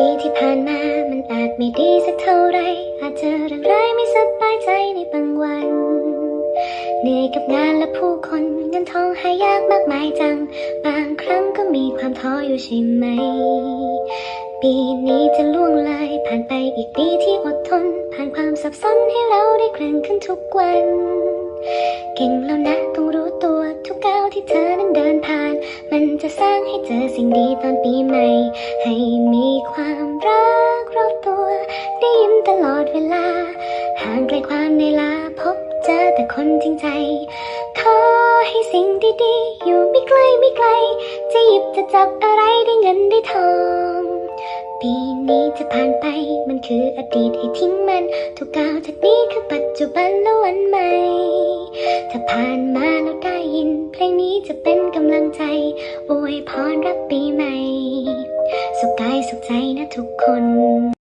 ปีที่ผ่านมามันอาจไม่ดีสักเท่าไร อาจเจอเรื่องร้ายไม่สบายใจในบางวัน เหนื่อยกับงานและผู้คนเงินทองหายากมากมายจัง บางครั้งก็มีความท้ออยู่ใช่ไหม ปีนี้จะล่วงเลยผ่านไปอีกปีที่อดทน ผ่านความสับสนให้เราได้เคลื่อนขึ้นทุกวัน เก่งแล้วนะต้องรู้ตัวทุกก้าวที่เธอนั้นเดิน มันจะสร้างให้เจอสิ่งดีตอนปีใหม่ ให้มีความรักรอบตัว ได้ยิ้มตลอดเวลา ห่างไกลความในลาพบเจอแต่คนจริงใจ ขอให้สิ่งดีๆ อยู่ไม่ไกลไม่ไกล จะหยิบจะจับอะไรได้เงินได้ทองปีนี้จะผ่านไปมันคืออดีตให้ทิ้งมัน ทุกก้าวจากนี้คือปัจจุบันและวันใหม่ ถ้าผ่านมา ใจ อวยพรรับปีใหม่ สุขกายสุขใจนะทุกคน